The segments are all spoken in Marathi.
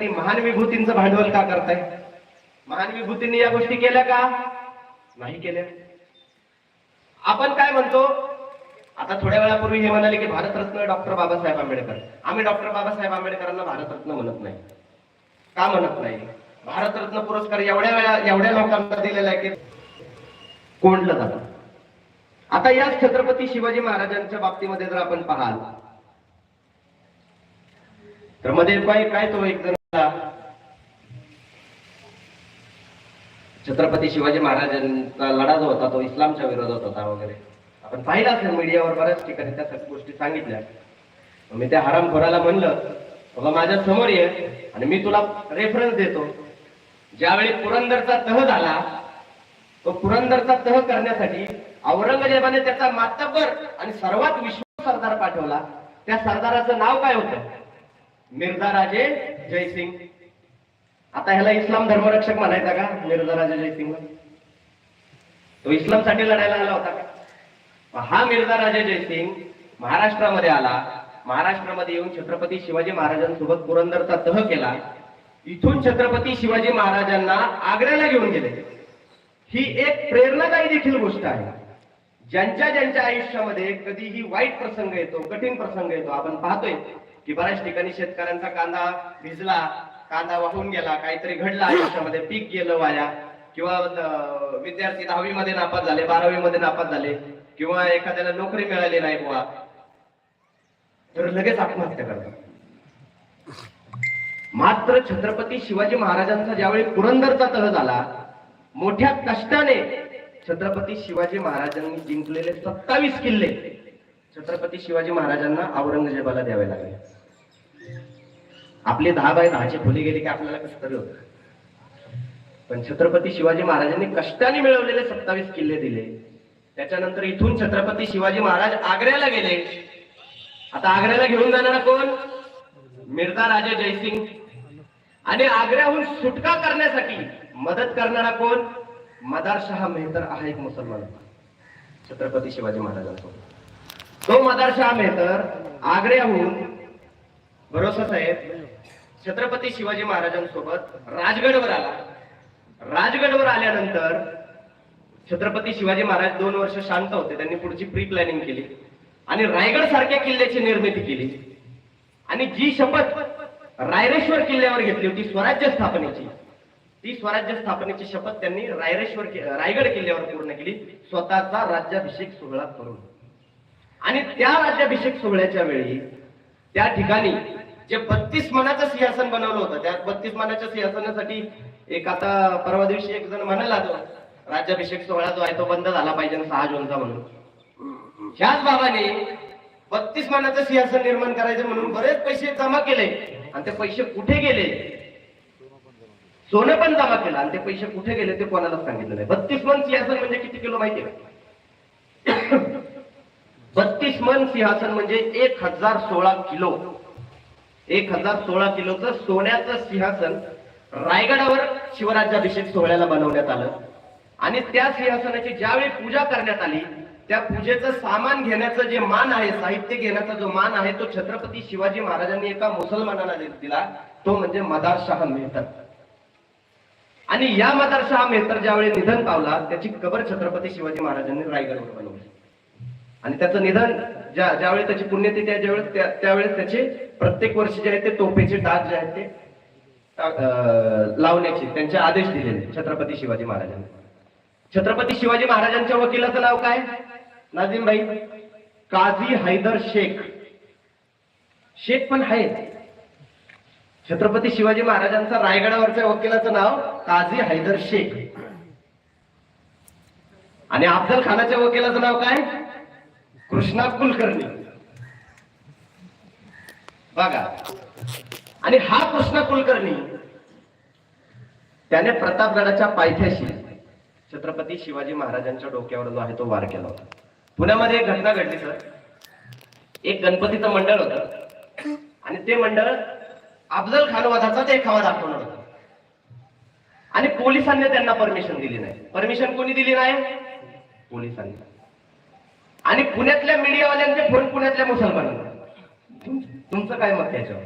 आणि महान विभूतींचं भांडवल का करताय? महान विभूतींनी या गोष्टी केल्या का? नाही केल्या. आपण काय म्हणतो? आता थोड्या वेळापूर्वी हे म्हणाले की भारतरत्न डॉक्टर बाबासाहेब आंबेडकर. आम्ही डॉक्टर बाबासाहेब आंबेडकरांना भारतरत्न म्हणत नाही. का म्हणत नाही? भारतरत्न पुरस्कार एवढ्या वेळा एवढ्या लोकांना दिलेला आहे की कोंडलं जातं. आता याच छत्रपती शिवाजी महाराजांच्या बाबतीमध्ये जर आपण पाहाल तर मध्ये काय काय तो एक जण छत्रपती शिवाजी महाराजांचा लढा जो होता तो इस्लामच्या विरोधात होता वगैरे. आपण पाहिलं असेल मीडियावर बऱ्याच ठिकाणी त्या गोष्टी सांगितल्या. मी त्या हराम खोराला म्हणलं बाबा माझ्यासमोर ये आणि मी तुला रेफरन्स देतो. ज्यावेळी पुरंदरचा तह झाला तो पुरंदरचा तह करण्यासाठी औरंगजेबाने त्याचा मातब्बर आणि सर्वात विश्वास सरदार पाठवला. त्या सरदाराचं नाव काय होतं? मिर्झा राजे जयसिंग आता ह्याला इस्लाम धर्मरक्षक म्हणायचा का? मिर्झा राजे जयसिंग तो इस्लामसाठी लढायला आला होता का? हा मिर्झा राजे जयसिंग महाराष्ट्रामध्ये आला. महाराष्ट्रामध्ये येऊन छत्रपती शिवाजी महाराजांसोबत पुरंदरचा तह केला. इथून छत्रपती शिवाजी महाराजांना आग्र्याला घेऊन गेले. ही एक प्रेरणादायी देखील गोष्ट आहे. ज्यांच्या ज्यांच्या आयुष्यामध्ये कधीही वाईट प्रसंग येतो कठीण प्रसंग येतो आपण पाहतोय. की बऱ्याच ठिकाणी शेतकऱ्यांचा कांदा भिजला कांदा वाहून गेला काहीतरी घडला आयुष्यामध्ये पीक गेलं वाया किंवा विद्यार्थी दहावी मध्ये नापास झाले बारावी मध्ये नापास झाले किंवा एखाद्याला नोकरी मिळाली नाही बुवा. तर लगेच आत्महत्या करतात. मात्र छत्रपती शिवाजी महाराजांचा ज्यावेळी पुरंदरचा तह झाला मोठ्या कष्टाने छत्रपती शिवाजी महाराजांनी जिंकलेले सत्तावीस किल्ले. छत्रपती शिवाजी महाराजांना औरंगजेबाला द्यावे लागले. आपले दहा बाय दहाची खोली गेली की आपल्याला कसं तरी होत? पण छत्रपती शिवाजी महाराजांनी कष्टाने मिळवलेले सत्तावीस किल्ले दिले. त्याच्यानंतर इथून छत्रपती शिवाजी महाराज आग्र्याला गेले. आता आग्र्याला घेऊन जाणारा कोण? मिर्झा राजे जयसिंग. आणि आग्र्याहून सुटका करण्यासाठी मदत करणारा कोण? मदार शहा मेहतर हा एक मुसलमान छत्रपती शिवाजी महाराजांसोबत. तो मदारशहा मेहतर आग्र्याहून भरोसा साहेब छत्रपती शिवाजी महाराजांसोबत राजगडवर आला. राजगडवर आल्यानंतर छत्रपती शिवाजी महाराज दोन वर्ष शांत होते. त्यांनी पुढची प्री प्लॅनिंग केली. आणि रायगड सारख्या किल्ल्याची निर्मिती केली. आणि जी शपथ रायरेश्वर किल्ल्यावर घेतली होती स्वराज्य स्थापनेची ती स्वराज्य स्थापनेची शपथ त्यांनी रायरेश्वर रायगड किल्ल्यावर पूर्ण केली. स्वतःचा राज्याभिषेक सोहळा करून. आणि त्या राज्याभिषेक सोहळ्याच्या वेळी त्या ठिकाणी जे बत्तीस मनाचं सिंहासन बनवलं होतं त्या बत्तीस मनाच्या सिंहासनासाठी एक आता परवा दिवशी एक जण म्हणाला तो राज्याभिषेक सोहळा जो आहे तो बंद झाला पाहिजे सहा जूनचा म्हणून. ह्याच बाबाने बत्तीस मनाचं सिंहासन निर्माण करायचं म्हणून बरेच पैसे जमा केले आणि ते पैसे कुठे गेले? सोनं पण जमा केलं आणि ते पैसे कुठे गेले ते कोणालाच सांगितलं नाही. बत्तीस मन सिंहासन म्हणजे किती किलो माहितीये बत्तीस मन सिंहासन म्हणजे एक हजार सोळा किलो. एक हजार सोळा किलोचं सोन्याचं सिंहासन रायगडावर शिवराज्याभिषेक सोहळ्याला बनवण्यात आलं. आणि त्या सिंहासनाची ज्यावेळी पूजा करण्यात आली त्या पूजेचं सामान घेण्याचं जे मान आहे साहित्य घेण्याचा जो मान आहे तो छत्रपती शिवाजी महाराजांनी एका मुसलमानाला दिला तो म्हणजे मदारशाह मेहतर. आणि या मदारशाह मेहतर ज्यावेळी निधन पावला त्याची कबर छत्रपती शिवाजी महाराजांनी रायगडवर बनवली. आणि त्याचं निधन ज्या ज्यावेळी त्याची पुण्यतिथी त्या ज्यावेळेस त्यावेळेस त्याचे प्रत्येक वर्षी जे आहे ते तोफेचे डाग जे आहेत ते लावण्याचे त्यांचे आदेश दिलेले छत्रपती शिवाजी महाराजांनी. छत्रपती शिवाजी महाराजांच्या वकिलाचं नाव काय? नाझीम भाई काझी हैदर शेख. शेख पण आहेत. छत्रपती शिवाजी महाराजांचा रायगडावरच्या वकिलाचं नाव काझी हैदर शेख. आणि अफजल खानाच्या वकिलाचं नाव काय? कृष्णा कुलकर्णी. बघा. आणि हा कृष्णा कुलकर्णी त्याने प्रतापगडाच्या पायथ्याशी छत्रपती शिवाजी महाराजांच्या डोक्यावर जो आहे तो वार केला होता. पुण्यामध्ये एक घटना घडली सर. एक गणपतीचं मंडळ होत. आणि ते मंडळ अफजल खान ते देखावा दाखवणार होतं. आणि पोलिसांनी त्यांना परमिशन दिली नाही. परमिशन कोणी दिली नाही? पोलिसांनी. आणि पुण्यातल्या मीडियावाल्यांचे फोन पुण्यातल्या मुसलमानांना तुमचं काय मत त्याच्यावर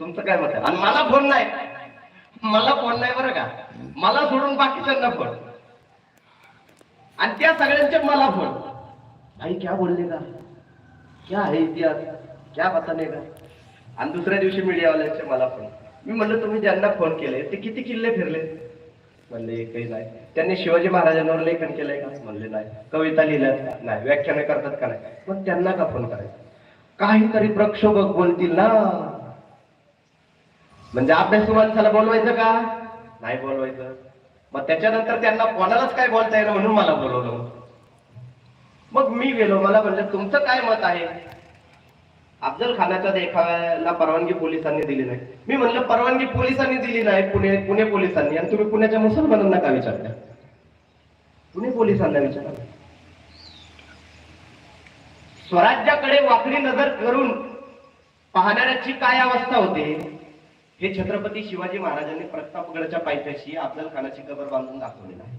तुमचं काय मत आहे? आणि मला फोन नाही. मला फोन नाही बरं का. मला सोडून बाकीच्यांना फोन. आणि त्या सगळ्यांचे मला फोन. आई क्या बोलले का? क्या आहे इतिहास? क्या नाही का? आणि दुसऱ्या दिवशी मीडियावाल्यांचे मला फोन. मी म्हणलं तुम्ही ज्यांना फोन केले ते किती किल्ले फिरले? म्हणले काही नाही. त्यांनी शिवाजी महाराजांवर लेखन केलंय का? म्हणले नाही. कविता लिहिल्यात का? नाही. व्याख्याने करतात का नाही? मग त्यांना का फोन करायचा. काहीतरी प्रक्षोभक बोलतील ना. म्हणजे अभ्यासू माणसाला बोलवायचं का? नाही बोलवायचं. मग त्याच्यानंतर त्यांना कोणालाच काय बोलता येईल म्हणून मला बोलवलं. मग मी गेलो. मला म्हणलं तुमचं काय मत आहे? अफजल खानाच्या देखाव्याला परवानगी पोलिसांनी दिली नाही. मी म्हणलं परवानगी पोलिसांनी दिली नाही पुणे पुणे पोलिसांनी. आणि तुम्ही पुण्याच्या मुसलमानांना का विचारता पुणे पोलिसांना विचारा स्वराज्याकडे वाकडी नजर करून पाहणाऱ्याची काय अवस्था होते? हे छत्रपती शिवाजी महाराजांनी प्रतापगडच्या पायथ्याशी अफजल खानाची कबर बांधून दाखवलेला आहे.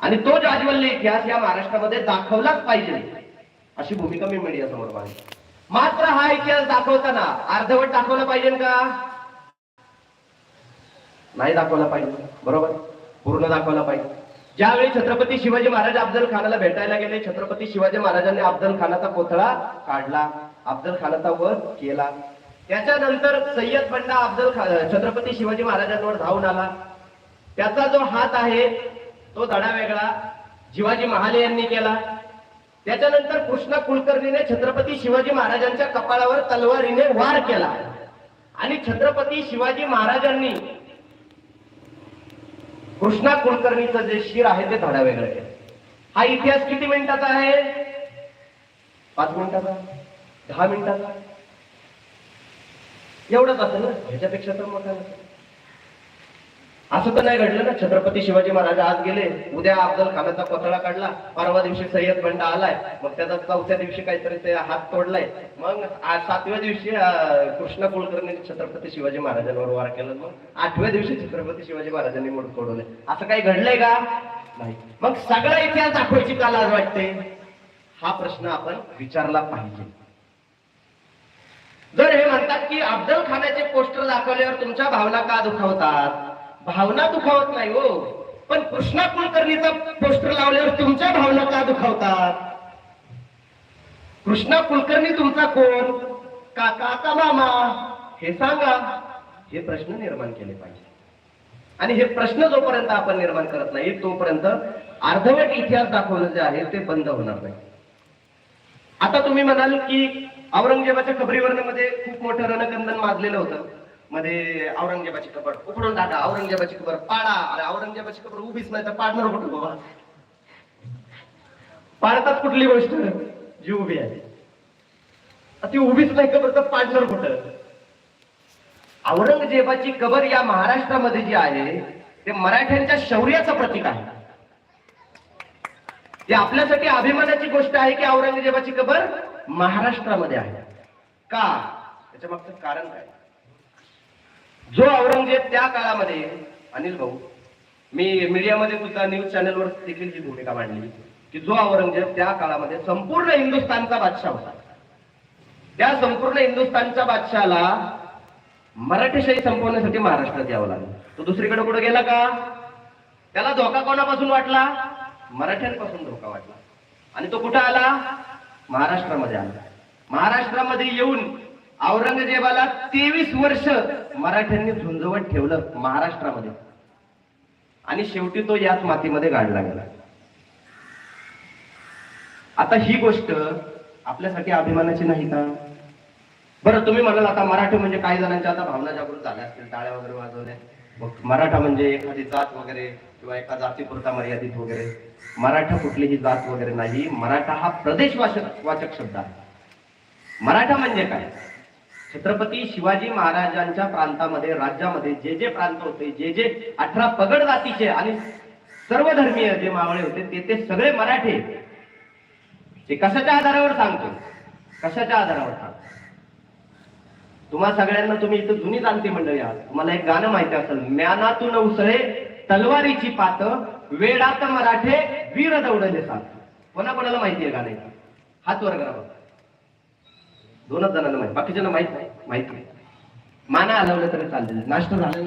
आणि तो जाज्वल्य इतिहास या महाराष्ट्रामध्ये दाखवलाच पाहिजे. अशी भूमिका मी मीडियासमोर मांडली मात्र हा इतिहास दाखवताना अर्धवट दाखवला पाहिजे का? नाही दाखवला पाहिजे. बरोबर? पूर्ण दाखवला पाहिजे. ज्यावेळी छत्रपती शिवाजी महाराज अफजल खानाला भेटायला गेले छत्रपती शिवाजी महाराजांनी अफजल खानाचा पुतळा काढला अफजल खानाचा वध केला. त्याच्यानंतर सय्यद बंडा अफजल छत्रपती शिवाजी महाराजांवर धावून आला. त्याचा जो हात आहे तो धडा वेगळा. शिवाजी महाले यांनी केला. त्याच्यानंतर कृष्णा कुलकर्णीने छत्रपती शिवाजी महाराजांच्या कपाळावर तलवारीने वार केला. आणि छत्रपती शिवाजी महाराजांनी कृष्णा कुलकर्णीचं जे शिर आहे ते धडा वेगळं केलं. हा इतिहास किती मिनिटाचा आहे? पाच मिनिटाचा? दहा मिनिटाचा? एवढंच असेल ना? ह्याच्यापेक्षा तर मोठा नसेल. असं तर नाही घडलं ना. छत्रपती शिवाजी महाराज आज गेले. उद्या अफजल खानाचा पतळा काढला. परवा दिवशी सय्यद बंडा आलाय. मग त्याचा चौथ्या दिवशी काहीतरी ते हात तोडलाय. मग सातव्या दिवशी कृष्ण कुलकर्णी छत्रपती शिवाजी महाराजांवर वार केला. मग आठव्या दिवशी छत्रपती शिवाजी महाराजांनी मूड तोडवले असं काही घडलंय का? नाही. मग सगळा इतिहास दाखवायची का लाज वाटते? हा प्रश्न आपण विचारला पाहिजे. जर हे म्हणतात की अफजल खानाचे पोस्टर दाखवल्यावर तुमच्या भावना का दुखावतात? भावना दुखावत नाही हो. पण कृष्णा कुलकर्णीचा पोस्टर लावल्यावर तुमच्या भावना का दुखावतात? कृष्णा कुलकर्णी तुमचा कोण? काका का मामा? हे सांगा. हे प्रश्न निर्माण केले पाहिजे. आणि हे प्रश्न जोपर्यंत आपण निर्माण करत नाही तोपर्यंत अर्धवट इतिहास दाखवणं जे आहे ते बंद होणार नाही. आता तुम्ही म्हणाल की औरंगजेबाच्या कबरीवरनं मध्ये खूप मोठं रणकंदन माजलेलं होतं. मध्ये औरंगजेबाची कबर उकडून टाका औरंगजेबाची कबर पाडा. अरे औरंगजेबाची कबर उभीच नाही तर पाडणार कुठं बाबा? पाडतात कुठली गोष्ट? जी उभी आहे. ती उभीच नाही कबर तर पाडणार कुठं? औरंगजेबाची कबर या महाराष्ट्रामध्ये जी आहे ते मराठ्यांच्या शौर्याचं प्रतीक आहे. ते आपल्यासाठी अभिमानाची गोष्ट आहे की औरंगजेबाची कबर महाराष्ट्रामध्ये आहे. का? त्याच्या मागचं कारण काय? जो औरंगजेब त्या काळामध्ये अनिल भाऊ मी मीडियामध्ये सुद्धा न्यूज चॅनलवर देखील ही भूमिका मांडली की जो औरंगजेब त्या काळामध्ये संपूर्ण हिंदुस्थानचा बादशाह होता. त्या संपूर्ण हिंदुस्थानच्या बादशाला मराठीशाही संपवण्यासाठी महाराष्ट्रात यावं लागलं. तो दुसरीकडे कुठे गेला का? त्याला धोका कोणापासून वाटला? मराठ्यांपासून धोका वाटला. आणि तो कुठं आला? महाराष्ट्रामध्ये आला. महाराष्ट्रामध्ये येऊन औरंगजेबाला तेवीस वर्ष मराठ्यांनी झुंजवत ठेवलं महाराष्ट्रामध्ये. आणि शेवटी तो याच मातीमध्ये गाडला गेला. आता ही गोष्ट आपल्यासाठी अभिमानाची नाही का? बरं तुम्ही म्हणाल आता मराठी म्हणजे काही जणांच्या आता भावना जागृत झाल्या असतील टाळ्या वगैरे वाजवल्या. मग मराठा म्हणजे एखादी जात वगैरे किंवा एका जातीपुरता मर्यादित वगैरे. मराठा कुठलीही जात वगैरे नाही. मराठा हा प्रदेश वाचक वाचक शब्द आहे. मराठा म्हणजे काय? छत्रपती शिवाजी महाराजांच्या प्रांतामध्ये राज्यामध्ये जे जे प्रांत होते जे जे अठरा पगड जातीचे आणि सर्व धर्मीय जे मावळे होते ते ते सगळे मराठे. ते कशाच्या आधारावर सांगतो? कशाच्या आधारावर सांगतो? तुम्हा सगळ्यांना तुम्ही इथं जुनी जाणते मंडळी आहात. तुम्हाला एक गाणं माहिती असेल म्यानातून उसळे तलवारीची पात वेडात मराठे वीर दौडले सांगतो. कोणा कोणाला माहिती आहे गाणे हात वर करा दोनच जणांना माहिती बाकीच्यांना माहीत नाही. माहिती नाही. माना हलवलं तरी चालेल नाश्ता झालेला नाही.